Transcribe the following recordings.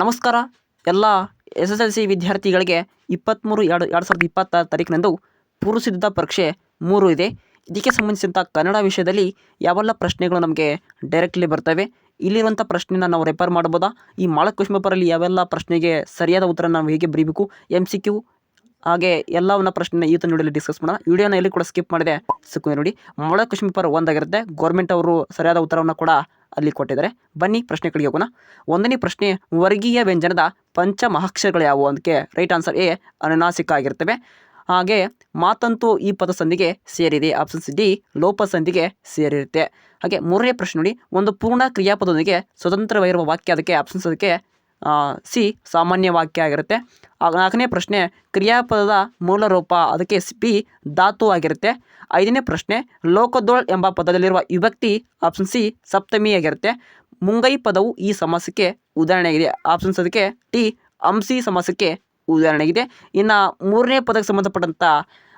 ನಮಸ್ಕಾರ. ಎಲ್ಲ S S L C ವಿದ್ಯಾರ್ಥಿಗಳಿಗೆ ಇಪ್ಪತ್ತ್ಮೂರು ಎರಡು ಎರಡು ಸಾವಿರದ ಇಪ್ಪತ್ತಾರು ತಾರೀಕಿನಂದು ಪೂರ್ವಸಿದ್ಧ ಪರೀಕ್ಷೆ ಮೂರು ಇದೆ. ಇದಕ್ಕೆ ಸಂಬಂಧಿಸಿದಂಥ ಕನ್ನಡ ವಿಷಯದಲ್ಲಿ ಯಾವೆಲ್ಲ ಪ್ರಶ್ನೆಗಳು ನಮಗೆ ಡೈರೆಕ್ಟ್ಲಿ ಬರ್ತವೆ ಇಲ್ಲಿರುವಂಥ ಪ್ರಶ್ನೆನ ನಾವು ರೆಫರ್ ಮಾಡ್ಬೋದಾ ಈ ಮಾಳಕ್ ಕ್ವಶನ್ ಪೇಪರಲ್ಲಿ ಯಾವೆಲ್ಲ ಪ್ರಶ್ನೆಗೆ ಸರಿಯಾದ ಉತ್ತರ ನಾವು ಹೇಗೆ ಬರೀಬೇಕು ಎಂ ಸಿ ಕ್ಯೂ ಹಾಗೆ ಎಲ್ಲವನ್ನ ಪ್ರಶ್ನೆ ಈ ನೋಡಲಿ ಡಿಸ್ಕಸ್ ಮಾಡೋಣ. ವಿಡಿಯೋನ ಎಲ್ಲಿ ಕೂಡ ಸ್ಕಿಪ್ ಮಾಡಿದೆ, ಸಿಕ್ಕು ನೋಡಿ. ಮೊಳ ಕ್ವಶನ್ ಪೇಪರ್ ಒಂದಾಗಿರುತ್ತೆ. ಗೌರ್ಮೆಂಟ್ ಅವರು ಸರಿಯಾದ ಉತ್ತರವನ್ನು ಕೂಡ ಅಲ್ಲಿ ಕೊಟ್ಟಿದ್ದಾರೆ. ಬನ್ನಿ ಪ್ರಶ್ನೆಗಳಿಗೆ ಹೋಗೋಣ. ಒಂದನೇ ಪ್ರಶ್ನೆ, ವರ್ಗೀಯ ವ್ಯಂಜನದ ಪಂಚ ಮಹಾಕ್ಷರಗಳು ಯಾವುವು? ಅದಕ್ಕೆ ರೈಟ್ ಆನ್ಸರ್ ಎ ಅನುನಾಸಿಕ ಆಗಿರ್ತವೆ. ಹಾಗೆ, ಮಾತಂತೂ ಈ ಪದ ಪದಸಂಧಿಗೆ ಸೇರಿದೆ. ಆಪ್ಷನ್ಸ್ ಡಿ ಲೋಪಸಂಧಿಗೆ ಸೇರಿರುತ್ತೆ. ಹಾಗೆ ಮೂರನೇ ಪ್ರಶ್ನೆ ನೋಡಿ, ಒಂದು ಪೂರ್ಣ ಕ್ರಿಯಾಪದೊಂದಿಗೆ ಸ್ವತಂತ್ರವಾಗಿರುವ ವಾಕ್ಯ ಅದಕ್ಕೆ ಆಪ್ಷನ್ಸ್ ಅದಕ್ಕೆ ಸಿ ಸಾಮಾನ್ಯ ವಾಕ್ಯ ಆಗಿರುತ್ತೆ. ನಾಲ್ಕನೇ ಪ್ರಶ್ನೆ, ಕ್ರಿಯಾಪದದ ಮೂಲ ರೂಪ ಅದಕ್ಕೆ ಬಿ ಧಾತು ಆಗಿರುತ್ತೆ. ಐದನೇ ಪ್ರಶ್ನೆ, ಲೋಕದೋಳ್ ಎಂಬ ಪದದಲ್ಲಿರುವ ವಿಭಕ್ತಿ ಆಪ್ಷನ್ ಸಿ ಸಪ್ತಮಿ ಆಗಿರುತ್ತೆ. ಮುಂಗೈ ಪದವು ಈ ಸಮಾಸಕ್ಕೆ ಉದಾಹರಣೆಯಾಗಿದೆ ಆಪ್ಷನ್ಸ್ ಅದಕ್ಕೆ ಟಿ ಅಂಸಿ ಸಮಾಸಕ್ಕೆ ಉದಾಹರಣೆಯಾಗಿದೆ ಇನ್ನು ಮೂರನೇ ಪದಕ್ಕೆ ಸಂಬಂಧಪಟ್ಟಂಥ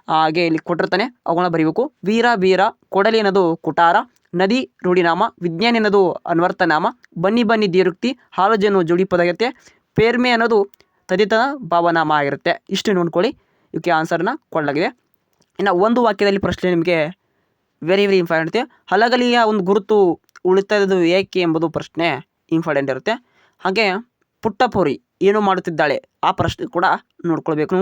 ಹಾಗೆ ಇಲ್ಲಿ ಕೊಟ್ಟಿರ್ತಾನೆ. ಅವುಗಳನ್ನ ಬರೀಬೇಕು. ವೀರ ವೀರ, ಕೊಡಲಿ ಅನ್ನೋದು ಕುಟಾರ, ನದಿ, ರೂಢಿನಾಮ, ವಿಜ್ಞಾನಿ ಅನ್ನೋದು ಅನ್ವರ್ಥನಾಮ ಬನ್ನಿ ಬನ್ನಿ ದೀರುಕ್ತಿ ಹಾಲಜನ್ನು ಜೋಡಿ ಪದ ಆಗಿರುತ್ತೆ ಪೇರ್ಮೆ ಅನ್ನೋದು ತದಿತನ ಭಾವನಾಮ ಆಗಿರುತ್ತೆ. ಇಷ್ಟು ನೋಡ್ಕೊಳ್ಳಿ. ಇವಕ್ಕೆ ಆನ್ಸರ್ನ ಕೊಡಲಾಗಿದೆ ಇನ್ನು ಒಂದು ವಾಕ್ಯದಲ್ಲಿ ಪ್ರಶ್ನೆ ನಿಮಗೆ ವೆರಿ ವೆರಿ ಇಂಪಾರ್ಟೆಂಟ್ ಹಲಗಲಿಯ ಒಂದು ಗುರುತು ಉಳಿತದ್ದು ಏಕೆ ಎಂಬುದು ಪ್ರಶ್ನೆ ಇಂಪಾರ್ಟೆಂಟ್ ಇರುತ್ತೆ. ಹಾಗೆ ಪುಟ್ಟಪೋರಿ ಏನು ಮಾಡುತ್ತಿದ್ದಾಳೆ? ಆ ಪ್ರಶ್ನೆ ಕೂಡ ನೋಡ್ಕೊಳ್ಬೇಕು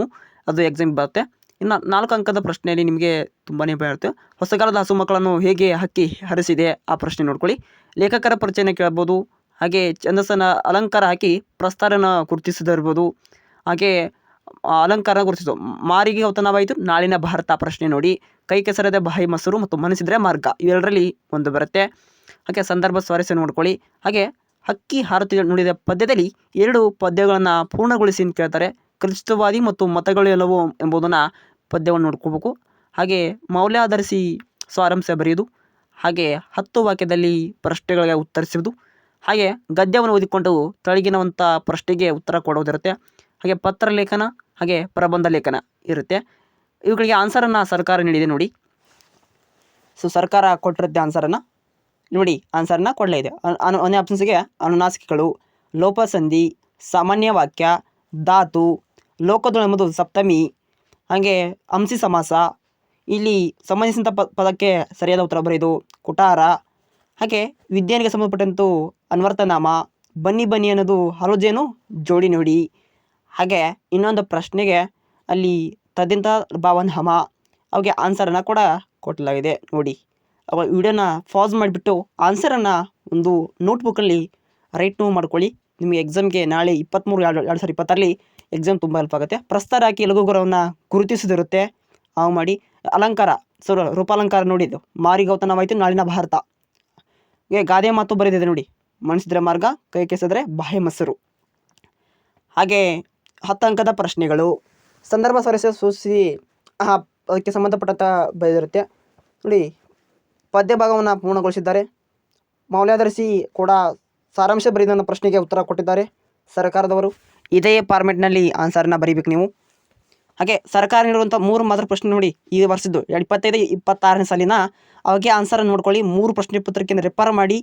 ಅದು ಎಕ್ಸಾಮ್ ಬರುತ್ತೆ. ಇನ್ನು ನಾಲ್ಕು ಅಂಕದ ಪ್ರಶ್ನೆಯಲ್ಲಿ ನಿಮಗೆ ತುಂಬಾ ಇರುತ್ತೆ. ಹೊಸಗಾಲದ ಹಸು ಮಕ್ಕಳನ್ನು ಹೇಗೆ ಹಕ್ಕಿ ಹರಿಸಿದೆ ಆ ಪ್ರಶ್ನೆ ನೋಡ್ಕೊಳ್ಳಿ. ಲೇಖಕರ ಪರಿಚಯನ ಕೇಳ್ಬೋದು, ಹಾಗೆ ಛಂದಸ್ಸನ ಅಲಂಕಾರ ಹಾಕಿ ಪ್ರಸ್ತಾರನ ಗುರುತಿಸಿದಿರ್ಬೋದು, ಹಾಗೆ ಅಲಂಕಾರ ಗುರುತಿಸೋದು ಮಾರಿಗೆ ಔತಣವಾಯಿತು ನಾಳಿನ ಭಾರತ ಪ್ರಶ್ನೆ ನೋಡಿ. ಕೈ ಕೆಸರದ ಬಾಯಿ ಮೊಸರು ಮತ್ತು ಮನಸ್ಸಿದ್ರೆ ಮಾರ್ಗ, ಇವೆರಡರಲ್ಲಿ ಒಂದು ಬರುತ್ತೆ. ಹಾಗೆ ಸಂದರ್ಭ ಸ್ವಾರಸ್ಯ ನೋಡ್ಕೊಳ್ಳಿ. ಹಾಗೆ ಹಕ್ಕಿ ಹಾರತಿ ನುಡಿದ ಪದ್ಯದಲ್ಲಿ ಎರಡು ಪದ್ಯಗಳನ್ನು ಪೂರ್ಣಗೊಳಿಸಿ ಅಂತ ಕೇಳ್ತಾರೆ. ಕ್ರಿಸ್ತವಾದಿ ಮತ್ತು ಮತಗಳು ಎಲ್ಲವೋ ಎಂಬುದನ್ನು ಪದ್ಯವನ್ನು ನೋಡ್ಕೋಬೇಕು. ಹಾಗೆ ಮೌಲ್ಯ ಆಧರಿಸಿ ಸಾರಾಂಶ ಬರೆಯುವುದು. ಹಾಗೆ ಹತ್ತು ವಾಕ್ಯದಲ್ಲಿ ಪ್ರಶ್ನೆಗಳಿಗೆ ಉತ್ತರಿಸುವುದು. ಹಾಗೆ ಗದ್ಯವನ್ನು ಓದಿಕೊಂಡು ತಳಗಿನವಂಥ ಪ್ರಶ್ನೆಗೆ ಉತ್ತರ ಕೊಡೋದಿರುತ್ತೆ ಹಾಗೆ ಪತ್ರ ಲೇಖನ, ಹಾಗೆ ಪ್ರಬಂಧ ಲೇಖನ ಇರುತ್ತೆ. ಇವುಗಳಿಗೆ ಆನ್ಸರನ್ನು ಸರ್ಕಾರ ನೀಡಿದೆ ನೋಡಿ. ಸೊ ಸರ್ಕಾರ ಕೊಟ್ಟಿರುತ್ತೆ ಆನ್ಸರನ್ನು ನೋಡಿ ಆನ್ಸರನ್ನು ಕೊಡಲೇ ಇದೆ. ಅನ್- ಅನು ಒಂದೇ ಆಪ್ಷನ್ಸ್ಗೆ ಅನುನಾಸಿಕಗಳು, ಲೋಪಸಂಧಿ, ಸಾಮಾನ್ಯ ವಾಕ್ಯ, ಧಾತು ಲೋಕದೊಳ ಎಂಬುದು ಸಪ್ತಮಿ ಹಾಗೆ ಅಂಸಿ ಸಮಾಸ. ಇಲ್ಲಿ ಸಂಬಂಧಿಸಿದಂಥ ಪದಕ್ಕೆ ಸರಿಯಾದ ಉತ್ತರ ಬರೆಯೋದು ಕುಟಾರ ಹಾಗೆ ವಿಜ್ಞಾನಿಗೆ ಸಂಬಂಧಪಟ್ಟಂತೂ ಅನ್ವರ್ತನಾಮ ಬನ್ನಿ ಬನ್ನಿ ಅನ್ನೋದು ಹಲೋಜೇನು ಜೋಡಿ ನೋಡಿ. ಹಾಗೆ ಇನ್ನೊಂದು ಪ್ರಶ್ನೆಗೆ ಅಲ್ಲಿ ತದಿಂತ ಭಾವನಾಮ, ಅವಿಗೆ ಆನ್ಸರನ್ನು ಕೂಡ ಕೊಟ್ಟಲಾಗಿದೆ ನೋಡಿ. ಅವ ವಿಡಿಯೋನ ಪಾಸ್ ಮಾಡಿಬಿಟ್ಟು ಆನ್ಸರನ್ನು ಒಂದು ನೋಟ್ಬುಕ್ಕಲ್ಲಿ ರೈಟ್ ಮೂವ್ ಮಾಡ್ಕೊಳ್ಳಿ. ನಿಮಗೆ ಎಕ್ಸಾಮ್ಗೆ ನಾಳೆ ಇಪ್ಪತ್ತ್ಮೂರು ಎರಡು ಎರಡು ಸಾವಿರದ ಇಪ್ಪತ್ತರಲ್ಲಿ ಎಕ್ಸಾಮ್ ತುಂಬ ಹೆಲ್ಪ್ ಆಗುತ್ತೆ. ಪ್ರಸ್ತಾರ ಹಾಕಿ ಲಘುಗುರವನ್ನು ಗುರುತಿಸೋದಿರುತ್ತೆ. ಹಾವು ಮಾಡಿ ಅಲಂಕಾರ ಸೊ ರೂಪಾಲಂಕಾರ ನೋಡಿದ್ದು ಮಾರಿಗೌತನವಾಯಿತು ನಾಳಿನ ಭಾರತ. ಏ, ಗಾದೆ ಮಾತು ಬರೆದಿದೆ ನೋಡಿ. ಮನಸಿದ್ರೆ ಮಾರ್ಗ, ಕೈ ಕೆಸಿದ್ರೆ ಬಾಹ್ಯ ಮೊಸರು. ಹಾಗೆ ಹತ್ತು ಅಂಕದ ಪ್ರಶ್ನೆಗಳು. ಸಂದರ್ಭ ಸ್ವಾರಸ್ಯ ಸೂಚಿಸಿ ಅದಕ್ಕೆ ಸಂಬಂಧಪಟ್ಟಂಥ ಬರೆದಿರುತ್ತೆ. ನೋಡಿ, ಪದ್ಯ ಭಾಗವನ್ನು ಪೂರ್ಣಗೊಳಿಸಿದ್ದಾರೆ. ಮೌಲ್ಯಾಧರಿಸಿ ಕೂಡ ಸಾರಾಂಶ ಬರೆದ ಪ್ರಶ್ನೆಗೆ ಉತ್ತರ ಕೊಟ್ಟಿದ್ದಾರೆ ಸರ್ಕಾರದವರು. ಇದೇ ಫಾರ್ಮೆಟ್ನಲ್ಲಿ ಆನ್ಸರ್ನ ಬರೀಬೇಕು ನೀವು. ಹಾಗೆ ಸರ್ಕಾರ ನೀಡುವಂಥ ಮೂರು ಮಾತ್ರ ಪ್ರಶ್ನೆ ನೋಡಿ, ಈ ವರ್ಷದ್ದು ಇಪ್ಪತ್ತೈದು ಇಪ್ಪತ್ತಾರನೇ ಸಾಲಿನ ಅವಾಗೆ ಆನ್ಸರ್ ನೋಡ್ಕೊಳ್ಳಿ. ಮೂರು ಪ್ರಶ್ನೆ ಪತ್ರಿಕೆಯನ್ನು ರೆಫರ್ ಮಾಡಿ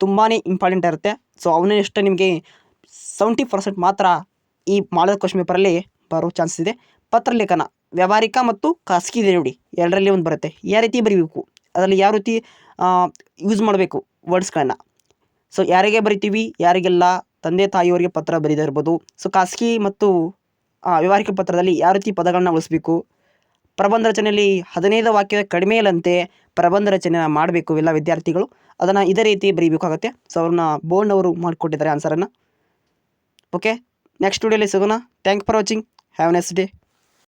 ತುಂಬಾ ಇಂಪಾರ್ಟೆಂಟ್ ಇರುತ್ತೆ. ಸೊ ಅವನೇ ಎಷ್ಟು ನಿಮಗೆ ಸೆವೆಂಟಿ ಪರ್ಸೆಂಟ್ ಮಾತ್ರ ಈ ಮಾಡೋದು ಕ್ವಶನ್ ಪೇಪರಲ್ಲಿ ಬರೋ ಚಾನ್ಸಸ್ ಇದೆ. ಪತ್ರಲೇಖನ ವ್ಯಾವಹಾರಿಕ ಮತ್ತು ಖಾಸಗಿ ಇದೆ ನೋಡಿ, ಎರಡರಲ್ಲಿ ಒಂದು ಬರುತ್ತೆ. ಯಾವ ರೀತಿ ಬರೀಬೇಕು? ಅದರಲ್ಲಿ ಯಾವ ರೀತಿ ಯೂಸ್ ಮಾಡಬೇಕು ವರ್ಡ್ಸ್ಗಳನ್ನ ಸೊ ಯಾರಿಗೆ ಬರಿತೀವಿ? ಯಾರಿಗೆಲ್ಲ ತಂದೆ ತಾಯಿಯವರಿಗೆ ಪತ್ರ ಬರೆದಿರ್ಬೋದು ಸೊ ಖಾಸಗಿ ಮತ್ತು ವ್ಯವಹಾರಿಕ ಪತ್ರದಲ್ಲಿ ಯಾವ ರೀತಿ ಪದಗಳನ್ನ ಉಳಿಸ್ಬೇಕು? ಪ್ರಬಂಧ ರಚನೆಯಲ್ಲಿ ಹದಿನೈದು ವಾಕ್ಯದ ಕಡಿಮೆ ಇಲ್ಲಂತೆ ಪ್ರಬಂಧ ರಚನೆ ಮಾಡಬೇಕು ಎಲ್ಲ ವಿದ್ಯಾರ್ಥಿಗಳು. ಅದನ್ನು ಇದೇ ರೀತಿ ಬರೀಬೇಕಾಗತ್ತೆ. ಸೊ ಅವ್ರನ್ನ ಬೋರ್ಡ್ನವರು ಮಾಡಿಕೊಟ್ಟಿದ್ದಾರೆ ಆನ್ಸರನ್ನು. ಓಕೆ ನೆಕ್ಸ್ಟ್ ವಿಡಿಯೋಲಿ ಸಿಗೋಣ. Thank for watching have nice day